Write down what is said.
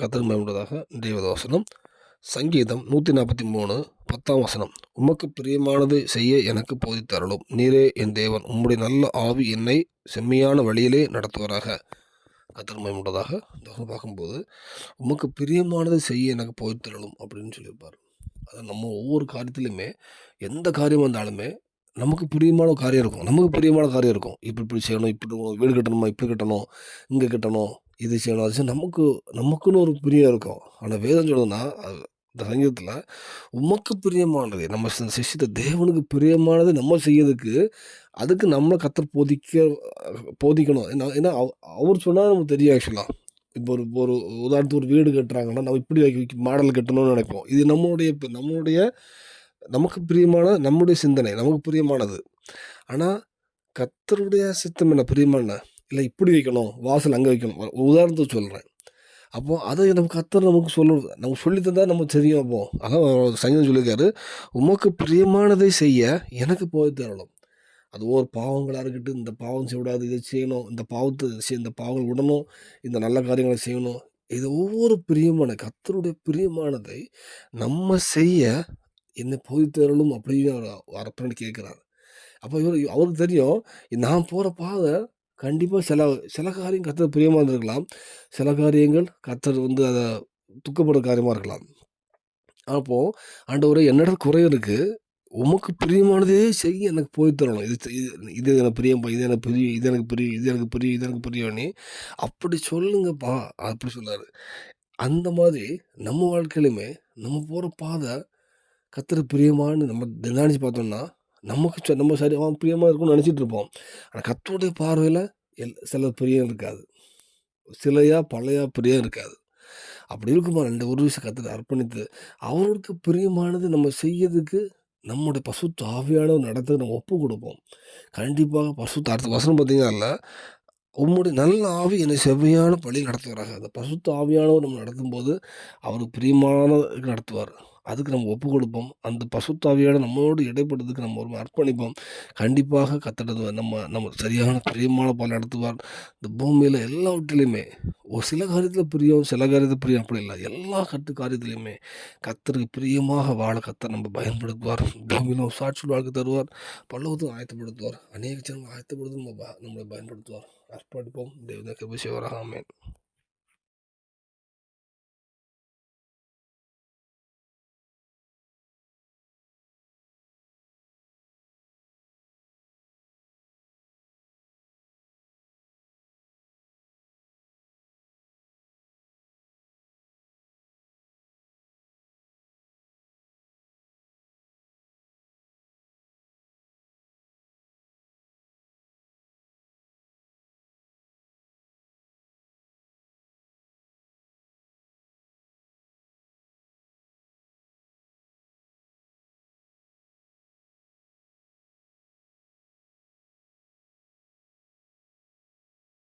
கத்தர் மேம்படுவதாக தேவத வசனம். சங்கீதம் நூற்றி நாற்பத்தி மூணு பத்தாம் வசனம். உமக்கு பிரியமானது செய்ய எனக்கு போதித்தரலும் நீரே என் தேவன் உம்முடைய நல்ல ஆவி என்னை செம்மையான வழியிலே நடத்துவராக. கத்தர் உண்டதாக இந்த வசனம் பார்க்கும்போது உமக்கு பிரியமானது செய்ய எனக்கு போதித்தரலும் அப்படின்னு சொல்லியிருப்பார். அது நம்ம ஒவ்வொரு காரியத்திலையுமே எந்த காரியம் வந்தாலுமே நமக்கு பிரியமான காரியம் இருக்கும். நமக்கு பிரியமான காரியம் இருக்கும். இப்படி இப்படி செய்யணும் இப்படி வீடு கட்டணுமா இப்படி கட்டணும் இங்கே கட்டணும் இது செய்யணும் அது செய்யணும் நமக்கு நமக்குன்னு ஒரு பிரியம் இருக்கும். ஆனால் வேதம் சொல்லணும்னா இந்த சங்கீதத்தில் உமக்கு பிரியமானது. நம்ம சி- சிஷ்யத்தை தேவனுக்கு பிரியமானது நம்ம செய்யறதுக்கு அதுக்கு நம்ம கத்தர் போதிக்க போதிக்கணும். ஏன்னா ஏன்னா அவர் சொன்னால் நமக்கு தெரியும் ஆக்சுவலாக இப்போ ஒரு இப்போ ஒரு உதாரணத்துக்கு ஒரு வீடு கட்டுறாங்கன்னா நம்ம இப்படி வைக்க மாடல் கட்டணும்னு நினைப்போம். இது நம்மளுடைய இப்போ நம்மளுடைய நமக்கு பிரியமான நம்முடைய சிந்தனை நமக்கு பிரியமானது. ஆனால் கத்தருடைய சித்தம் என்ன? பிரியமான இல்லை இப்படி வைக்கணும் வாசல் அங்கே வைக்கணும். உதாரணத்தை உதாரணத்துக்கு சொல்கிறேன் அப்போ அதை நம்ம கத்தர் நமக்கு சொல்லணும் நமக்கு சொல்லி தந்தால் நமக்கு தெரியும் அப்போ. அதான் அவர் சங்கீதம் சொல்லியிருக்காரு உமக்கு பிரியமானதை செய்ய எனக்கு போய் தரணும். அது ஒரு பாவங்களாக இருக்கட்டும் இந்த பாவம் செய்யக்கூடாது இதை செய்யணும் இந்த பாவத்தை செய்- இந்த பாவங்கள் விடணும் இந்த நல்ல காரியங்களை செய்யணும். இது ஒவ்வொரு பிரியமான கத்தருடைய பிரியமானதை நம்ம செய்ய என்னை போதித்தரலும் அப்படின்னு அவர் அரப்பணி கேட்குறாரு. அப்போ இவர் அவருக்கு தெரியும் நான் போகிற பாதை கண்டிப்பாக சில சில காரியம் கத்தர் பிரியமாக இருந்திருக்கலாம். சில காரியங்கள் கத்தர் வந்து அதை துக்கப்படுற காரியமாக இருக்கலாம். அப்போது ஆண்டவரை என்னடா குறை இருக்குது உமக்கு பிரியமானதே செய்ய எனக்கு போய் தரணும். இது இது இது எனக்கு பிரியம்ப்பா இது எனக்கு பிரியும் இது எனக்கு பிரியும் இது எனக்கு பிரியும் இது எனக்கு பிரியம்னு அப்படி சொல்லுங்கப்பா அப்படி சொன்னார் அந்த மாதிரி நம்ம வாழ்க்கையிலுமே நம்ம போகிற பாதை கத்துற பிரியமான்னு நம்ம தினானிச்சு பார்த்தோம்னா நமக்கு நம்ம சரி அவன் பிரியமாக இருக்கும்னு நினச்சிட்டு இருப்போம். ஆனால் கத்தோடைய பார்வையில் எல் சில பிரியம் இருக்காது. சிலையாக பழைய பிரியம் இருக்காது. அப்படி இருக்குமா ரெண்டு ஒரு விஷயம் கத்தனை அர்ப்பணித்து அவருக்கு பிரியமானது நம்ம செய்யறதுக்கு நம்முடைய பசு ஆவியான நடத்த நம்ம ஒப்பு கொடுப்போம். கண்டிப்பாக பசு அடுத்த வசனம் பார்த்தீங்கன்னா உம்முடைய நல்ல ஆவி என்னை செவ்வையான பழி நடத்துகிறாங்க அந்த பசுத்த ஆவியானவர் நம்ம நடத்தும்போது அவருக்கு பிரியமான நடத்துவார். அதுக்கு நம்ம ஒப்பு கொடுப்போம். அந்த பசுத்தாவியோட நம்மளோடு இடைப்படுறதுக்கு நம்ம ஒரு அர்ப்பணிப்போம். கண்டிப்பாக கத்தடது நம்ம நம்ம சரியான பிரியமான பல நடத்துவார். இந்த பூமியில் எல்லாவற்றிலையுமே ஒரு சில காரியத்தில் பிரியம் சில காரியத்தில் பிரியம் அப்படி இல்லை. எல்லா கட்டு காரியத்திலையுமே கத்தருக்கு பிரியமாக வாழ கத்தர் நம்ம பயன்படுத்துவார். பூமியில் ஒரு சாட்சி வாழ்க்கை தருவார். பல்லவத்தும் ஆயத்தப்படுத்துவார். அநேக ஜனங்கள் ஆயத்தப்படுத்தும் நம்ம ப- நம்மளை பயன்படுத்துவார். அர்ப்பணிப்போம். தேவனுக்கு விஷயம்